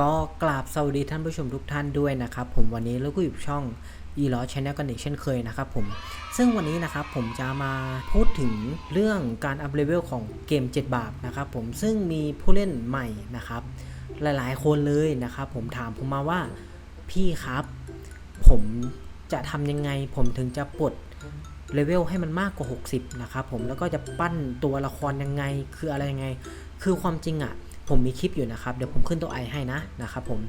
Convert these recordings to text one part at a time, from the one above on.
ก็กราบสวัสดีท่านผู้ชมทุกท่านด้วยนะครับผมวันนี้เราก็อยู่ช่อง e l o Channel กันอีกเช่นเคยนะครับผม ซึ่งวันนี้นะครับผมจะมาพูดถึงเรื่องการอัพเลเวลของเกม 7 บาทนะครับผมซึ่งมีผู้เล่นใหม่นะครับ หลายๆ คนเลยนะครับผมถามผมมาว่าพี่ครับ ผมจะทำยังไงผมถึงจะปลดเลเวลให้มันมากกว่า 60 นะครับผมแล้วก็จะปั้นตัวละครยังไงคืออะไรยังไง คือความจริงอะ่ะ ผมมีคลิปอยู่นะครับ เดี๋ยวผมขึ้นตัวไอให้นะนะครับผม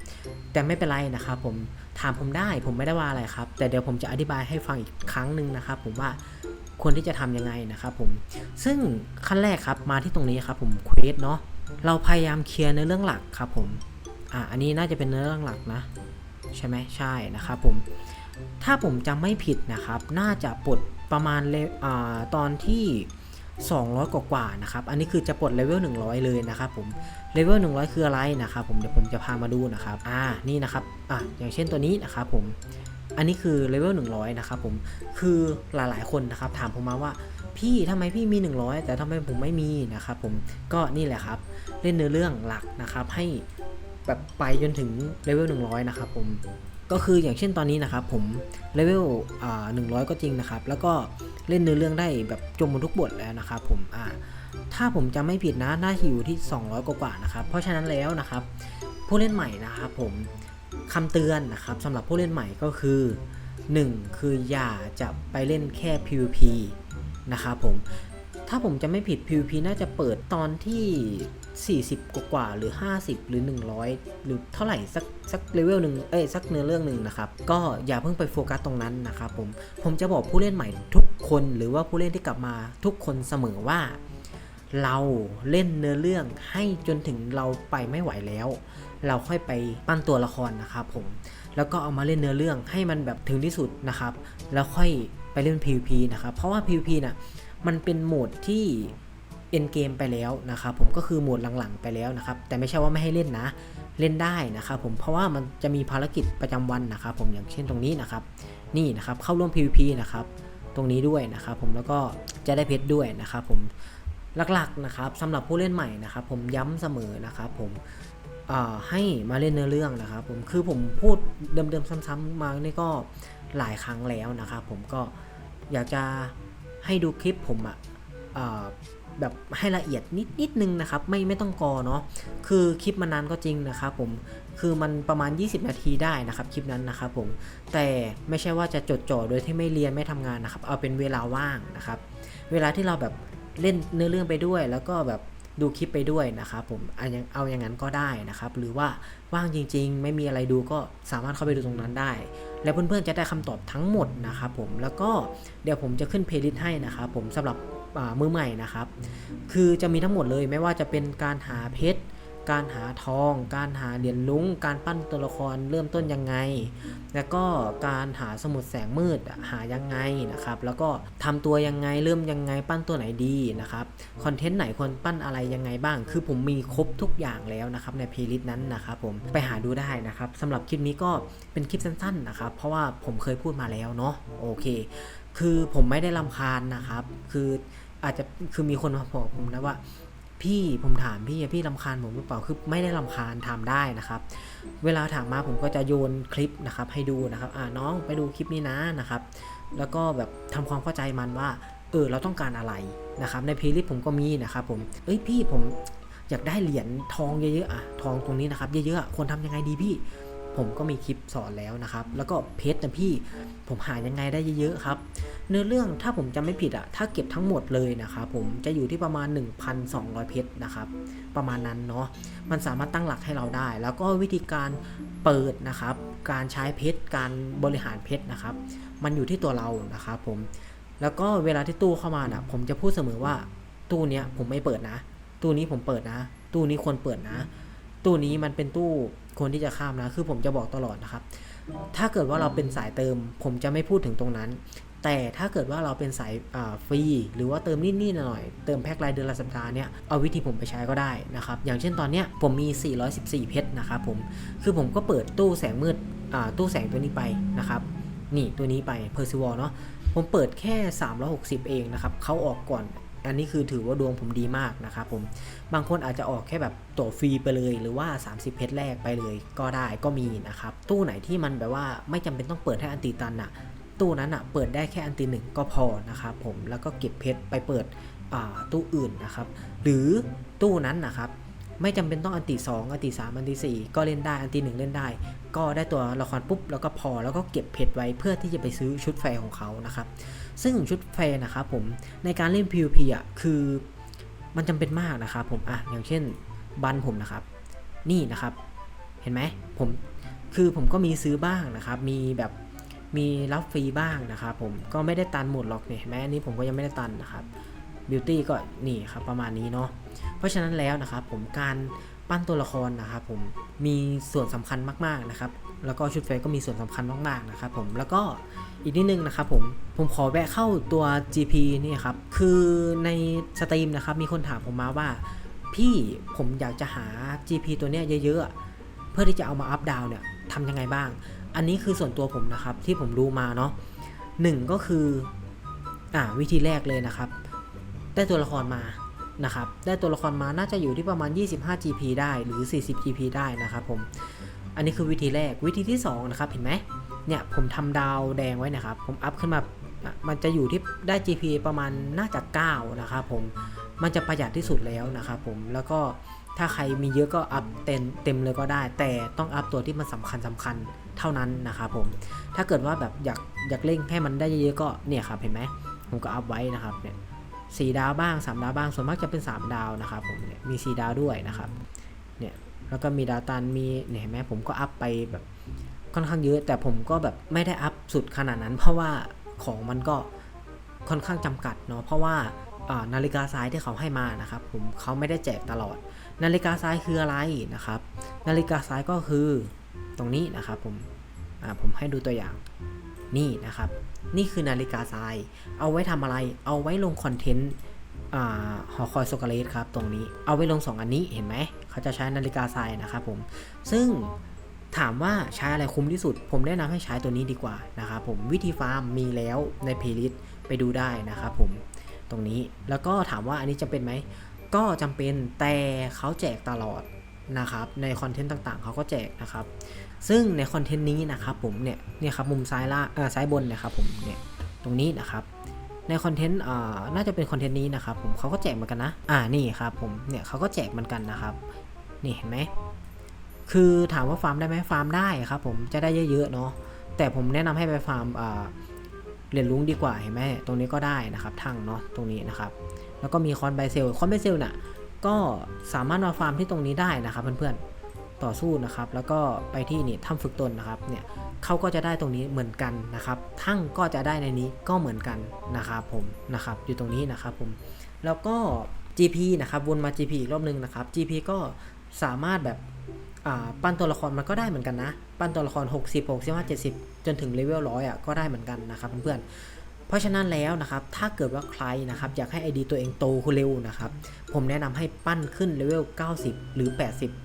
แต่ไม่เป็นไรนะครับผมถามผมได้ผมไม่ได้ว่าอะไรครับ แต่เดี๋ยวผมจะอธิบายให้ฟังอีกครั้งหนึ่งนะครับ ผมว่าควรที่จะทำยังไงนะครับผมซึ่งขั้นแรกครับมาที่ตรงนี้ครับผมเควสเนาะเราพยายามเคลียร์ในเรื่องหลักครับผมอะอันนี้น่าจะเป็นเนื้อเรื่องหลักนะ ใช่ไหมใช่นะครับผมถ้าผมจำไม่ผิดนะครับ น่าจะปลดประมาณเลอ่าตอนที่ 200 กว่าๆนะครับ อันนี้คือจะปลดเลเวล100 เลยนะครับผม เลเวล100 คืออะไรนะครับผมเดี๋ยวผมจะพามาดูนะครับ อ่า นี่นะครับอะอย่างเช่นตัวนี้นะครับผม อันนี้คือเลเวล100 นะครับผม คือหลายๆ คนนะครับถามผมมาว่าพี่ทำไมพี่มี 100 แต่ทำไมผมไม่มีนะครับผม ก็นี่แหละครับ เล่นเนื้อเรื่องหลักนะครับให้แบบไปจนถึงเลเวล100 นะครับผม ก็คืออย่างเช่นตอนนี้นะครับผมเลเวลอ่า100ก็จริงนะครับ แล้วก็เล่นเนื้อเรื่องได้แบบจมหมดทุกบทแล้วนะครับผมอ่าถ้าผมจำไม่ผิดนะน่าจะอยู่ที่ 200 กว่าๆนะครับ เพราะฉะนั้นแล้วนะครับ ผู้เล่นใหม่นะครับผมคำเตือนนะครับสำหรับผู้เล่นใหม่ก็คือ 1 คืออย่าจะไปเล่นแค่ PVP นะครับผมถ้าผมจะไม่ผิด PVP น่าจะเปิดตอนที่ 40 กว่าๆหรือ 50 หรือ 100 หรือเท่าไหร่สักสักเลเวลหนึ่งเอ้ยสักเนื้อเรื่องหนึ่งนะครับ ก็อย่าเพิ่งไปโฟกัสตรงนั้นนะครับผมผมจะบอกผู้เล่นใหม่ทุกคนหรือว่าผู้เล่นที่กลับมาทุกคนเสมอว่า เราเล่นเนื้อเรื่องให้จนถึงเราไปไม่ไหวแล้ว เราค่อยไปปั้นตัวละครนะครับผมแล้วก็เอามาเล่นเนื้อเรื่องให้มันแบบถึงที่สุดนะครับ แล้วค่อยไปเล่น PVP นะครับเพราะว่า PVP น่ะมันเป็นโหมดที่ เอ็นเกมไปแล้วนะครับผมก็คือโหมดหลังๆไปแล้วนะครับแต่ไม่ใช่ว่าไม่ให้เล่นนะเล่นได้นะครับผมเพราะว่ามันจะมีภารกิจประจำวันนะครับผมอย่างเช่นตรงนี้นะครับนี่นะครับเข้าร่วม PVP นะครับตรงนี้ด้วยนะครับผมแล้วก็จะได้เพชรด้วยนะครับผมหลักๆนะครับสำหรับผู้เล่นใหม่นะครับผมย้ำเสมอนะครับผมให้มาเล่นเนื้อเรื่องนะครับผมคือผมพูดเดิมๆซ้ำๆมานี่ก็หลายครั้งแล้วนะครับผมก็อยากจะให้ดูคลิปผมอะอ่า แบบให้ละเอียดนิดนิดนึงนะครับ ไม่ไม่ต้องกอเนาะคือคลิปมันนานก็จริงนะครับผมคือมันประมาณ 20 นาทีได้นะครับคลิปนั้นนะครับผมแต่ไม่ใช่ว่าจะจดจ่อโดยที่ไม่เรียนไม่ทำงานนะครับ เอาเป็นเวลาว่างนะครับ เวลาที่เราแบบเล่นเนื้อเรื่องไปด้วย แล้วก็แบบดูคลิปไปด้วยนะครับผมเอาอย่างเอาอย่างนั้นก็ได้นะครับ หรือว่าว่างจริง ๆ ไม่มีอะไรดูก็สามารถเข้าไปดูตรงนั้นได้ แล้วเพื่อนๆจะได้คำตอบทั้งหมดนะครับผมแล้วก็เดี๋ยวผมจะขึ้นเพลย์ลิสต์ให้นะครับผมสำหรับ มือใหม่นะครับ คือจะมีทั้งหมดเลยไม่ว่าจะเป็นการหาเพชร การหาทอง การหาเหรียญลุ้ง การปั้นตัวละครเริ่มต้นยังไง แล้วก็การหาสมุดแสงมืดหายังไงนะครับ แล้วก็ทำตัวยังไงเริ่มยังไงปั้นตัวไหนดีนะครับคอนเทนต์ไหนควรปั้นอะไรยังไงบ้าง คือผมมีครบทุกอย่างแล้วนะครับในเพลย์ลิสต์นั้นนะครับผมไปหาดูได้นะครับสำหรับคลิปนี้ก็เป็นคลิปสั้นๆนะครับเพราะว่าผมเคยพูดมาแล้วเนาะโอเค คือผมไม่ได้ลำคาญนะครับ คืออาจจะคือมีคนมาบอกผมนะว่า พี่ผมถามพี่อะพี่ลำคาญผมหรือเปล่าคือไม่ได้ลำคาญทำได้นะครับ เวลาถามมาผมก็จะโยนคลิปนะครับ ให้ดูนะครับ อ่าน้องไปดูคลิปนี้นะนะครับ แล้วก็แบบทำความเข้าใจมันว่าเออเราต้องการอะไรนะครับ ในเพลย์ลิสต์ผมก็มีนะครับผมเอ้ยพี่ผมอยากได้เหรียญทองเยอะๆอะทองตรงนี้นะครับ เยอะๆควรทำยังไงดีพี่ ผมก็มีคลิปสอนแล้วนะครับ แล้วก็เพชรนะพี่ผมหายังไงได้เยอะๆครับ เนื้อเรื่องถ้าผมจำไม่ผิดอะถ้าเก็บทั้งหมดเลยนะครับผมจะอยู่ที่ประมาณ 1,200 เพชรนะครับ ประมาณนั้นเนาะมันสามารถตั้งหลักให้เราได้ แล้วก็วิธีการเปิดนะครับ การใช้เพชรการบริหารเพชรนะครับ มันอยู่ที่ตัวเรานะครับผมแล้วก็เวลาที่ตู้เข้ามานะผมจะพูดเสมอว่าตู้เนี้ยผมไม่เปิดนะ ตู้นี้ผมเปิดนะ ตู้นี้ควรเปิดนะ ตู้นี้มันเป็นตู้ ควรที่จะข้ามนะ คือผมจะบอกตลอดนะครับ ถ้าเกิดว่าเราเป็นสายเติม ผมจะไม่พูดถึงตรงนั้น แต่ถ้าเกิดว่าเราเป็นสายฟรีหรือว่าเติมนิดๆหน่อยเติมแพ็ครายเดือนละสัปดาห์เนี่ยเอาวิธีผมไปใช้ก็ได้นะครับ อย่างเช่นตอนเนี้ยผมมี 414 เพชรนะครับผม คือผมก็เปิดตู้แสงมืดตู้แสงตัวนี้ไปนะครับ นี่ตัวนี้ไป p e r s i v a l เนาะผมเปิดแค่ 360 เองนะครับ เขาออกก่อน อันนี้คือถือว่าดวงผมดีมากนะครับผม บางคนอาจจะออกแค่แบบตั๋วฟรีไปเลย หรือว่า 30 เพชรแรกไปเลย ก็ได้ก็มีนะครับ ตู้ไหนที่มันแบบว่าไม่จำเป็นต้องเปิดให้อันตีตันอะตู้นั้นอะเปิดได้แค่อันตีหนึ่งก็พอนะครับผม แล้วก็เก็บเพชรไปเปิดตู้อื่นนะครับ หรือตู้นั้นนะครับ ไม่จำเป็นต้องอันติ2อันติ3อันติ4ก็เล่นได้อันติ1เล่นได้ ก็ได้ตัวละครปุ๊บแล้วก็พอแล้วก็เก็บเพชรไว้เพื่อที่จะไปซื้อชุดแฟร์ของเขานะครับ ซึ่งชุดแฟร์นะครับผมในการเล่น PVP อะคือมันจำเป็นมากนะครับผมอะอย่างเช่นบันผมนะครับ นี่นะครับเห็นไหมผมคือผมก็มีซื้อบ้างนะครับ มีแบบมีรับฟรีบ้างนะครับผมก็ไม่ได้ตันหมดหรอกเนี่ยเห็นไหมอันนี้ผมก็ยังไม่ได้ตันนะครับบิวตี้ก็นี่ครับประมาณนี้เนาะ ราะฉะนั้นแล้วนะครับผมการปั้นตัวละครนะครับผมมีส่วนสำคัญมากๆนะครับ แล้วก็ชุดเฟซก็มีส่วนสำคัญมากๆนะครับผมแล้วก็อีกนิดนึงนะครับผมผมขอแวะเข้าตัว GP นี่ครับคือในสตรีมนะครับมีคนถามผมมาว่า พี่ผมอยากจะหา GP ตัวเนี้ยเยอะๆ เพื่อที่จะเอามาอัพดาวเนี่ยทำยังไงบ้าง อันนี้คือส่วนตัวผมนะครับที่ผมรู้มาเนาะหนึ่งก็คืออ่าวิธีแรกเลยนะครับ ได้ตัวละครมา นะครับ ได้ตัวละครมาน่าจะอยู่ที่ประมาณ 25 GP ได้หรือ 40 GP ได้นะครับผม อันนี้คือวิธีแรก วิธีที่2นะครับ เห็นไหม เนี่ยผมทำดาวแดงไว้นะครับ ผมอัพขึ้นมา มันจะอยู่ที่ได้ GP ประมาณน่าจะ 9 นะครับผม มันจะประหยัดที่สุดแล้วนะครับผม แล้วก็ถ้าใครมีเยอะก็อัพเต็มเต็มเลยก็ได้ แต่ต้องอัพตัวที่มันสำคัญสำคัญเท่านั้นนะครับผม ถ้าเกิดว่าแบบอยากอยากเล่งให้มันได้เยอะๆก็เนี่ยครับเห็นไหมผมก็อัพไว้นะครับเนี่ย สี่ดาวบ้างสามดาวบ้าง ส่วนมากจะเป็น 3 ดาวนะครับผมเนี่ยมี 4 ดาวด้วยนะครับเนี่ยแล้วก็มีดาวตันมีเนี่ยเห็นไหมผมก็อัพไปแบบค่อนข้างเยอะ แต่ผมก็แบบไม่ได้อัพสุดขนาดนั้น เพราะว่าของมันก็ค่อนข้างจำกัดเนาะเพราะว่านาฬิกาซ้ายที่เขาให้มานะครับผมเขาไม่ได้แจกตลอด นาฬิกาซ้ายคืออะไรนะครับ นาฬิกาซ้ายก็คือตรงนี้นะครับผมผมให้ดูตัวอย่าง นี่นะครับ นี่คือนาฬิกาทราย เอาไว้ทำอะไร เอาไว้ลงคอนเทนต์อ่าหอคอยโซกาเลสครับตรงนี้ เอาไว้ลง 2 อันนี้เห็นไหม เขาจะใช้นาฬิกาทรายนะครับผม ซึ่งถามว่าใช้อะไรคุ้มที่สุด ผมแนะนำให้ใช้ตัวนี้ดีกว่านะครับผม วิธีฟาร์มมีแล้วในเพลย์ลิสต์ไปดูได้นะครับผม ตรงนี้ แล้วก็ถามว่าอันนี้จำเป็นไหม ก็จำเป็นแต่เขาแจกตลอด นะครับในคอนเทนต์ต่างๆ เขาก็แจกนะครับ ซึ่งในคอนเทนต์นี้นะครับผมเนี่ยเนี่ยครับมุมซ้ายล่างเออซ้ายบนนะครับผมเนี่ยตรงนี้นะครับในคอนเทนต์อ่าน่าจะเป็นคอนเทนต์นี้นะครับผมเขาก็แจกเหมือนกันนะ อ่านี่ครับผมเนี่ยเขาก็แจกเหมือนกันนะครับนี่เห็นไหมคือถามว่าฟาร์มได้ไหมฟาร์มได้ครับผมจะได้เยอะๆเนาะแต่ผมแนะนำให้ไปฟาร์มอ่าเรียนรู้ดีกว่าเห็นไหมตรงนี้ก็ได้นะครับทั้งเนาะตรงนี้นะครับ แล้วก็มีคอนไบเซลคอนไบเซลน่ะ ก็สามารถมาฟาร์มที่ตรงนี้ได้นะครับเพื่อนๆต่อสู้นะครับ แล้วก็ไปที่นี่ถ้ำฝึกตนนะครับเนี่ยเขาก็จะได้ตรงนี้เหมือนกันนะครับ ทั้งก็จะได้ในนี้ก็เหมือนกันนะครับผมนะครับ อยู่ตรงนี้นะครับผมแล้วก็ GP นะครับวนมา GP อีกรอบนึงนะครับ GP ก็สามารถแบบปั้นตัวละครมันก็ได้เหมือนกันนะ ปั้นตัวละคร 60 65 70 จนถึงเลเวล100อะก็ได้เหมือนกันนะครับเพื่อนๆ เพราะฉะนั้นแล้วนะครับ ถ้าเกิดว่าใครนะครับอยากให้ ID ตัวเองโตเร็วนะครับ ผมแนะนำให้ปั้นขึ้นเลเวล 90 หรือ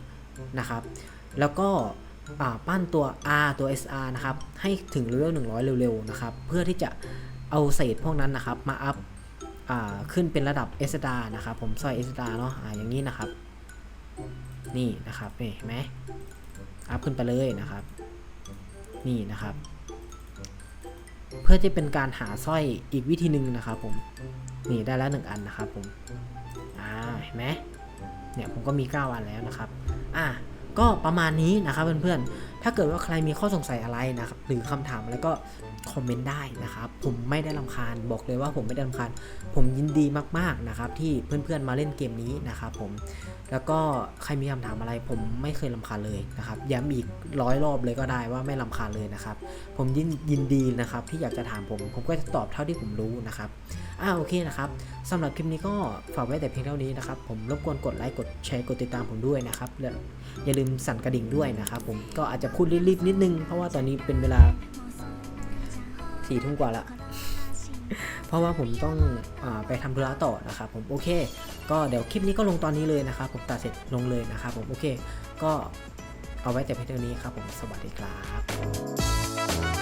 80 นะครับ แล้วก็ปั้นตัว R ตัว SR นะครับ ให้ถึงเลเวล 100 เร็วๆ นะครับ เพื่อที่จะเอาเศษพวกนั้นนะครับ มาอัพอขึ้นเป็นระดับ s d a นะครับ ผมซอย s d a เนาะอ่าอย่างนี้นะครับ นี่นะครับนี่เห็นไหมอัพขึ้นไปเลยนะครับ นี่นะครับ เพื่อจะเป็นการหาสร้อยอีกวิธีหนึ่งนะครับผมนี่ได้แล้วหนึ่งอันนะครับผมอ่าเห็นไหมเนี่ยผมก็มี 9 อันแล้วนะครับอะก็ประมาณนี้นะครับเพื่อนๆ ถ้าเกิดว่าใครมีข้อสงสัยอะไรนะครับหรือคำถามแล้วก็คอมเมนต์ได้นะครับ ผมไม่ได้ลำคาญบอกเลยว่าผมไม่ได้ลำคาญผมยินดีมากๆนะครับที่เพื่อนๆมาเล่นเกมนี้นะครับผม แล้วก็ใครมีคำถามอะไรผมไม่เคยลำคาญเลยนะครับย้ำอีกร้อยรอบเลยก็ได้ว่าไม่ลำคาญเลยนะครับ ผมยินยินดีนะครับที่อยากจะถามผม ผมก็จะตอบเท่าที่ผมรู้นะครับอ่าโอเคนะครับสำหรับคลิปนี้ก็ฝากไว้แต่เพียงเท่านี้นะครับผมรบกวนกดไลค์กดแชร์กดติดตามผมด้วยนะครับและอย่าลืมสั่นกระดิ่งด้วยนะครับผมก็อาจจะพูดรีบๆนิดนึง เพราะว่าตอนนี้เป็นเวลาสี่ทุ่มกว่าละเพราะว่าผมต้องอไปทำธุระต่อนะครับผมโอเค ก็เดี๋ยวคลิปนี้ก็ลงตอนนี้เลยนะครับผมตัดเสร็จลงเลยนะครับผมโอเค ก็เอาไว้แต่เพียงเท่านี้ครับผมสวัสดีครับ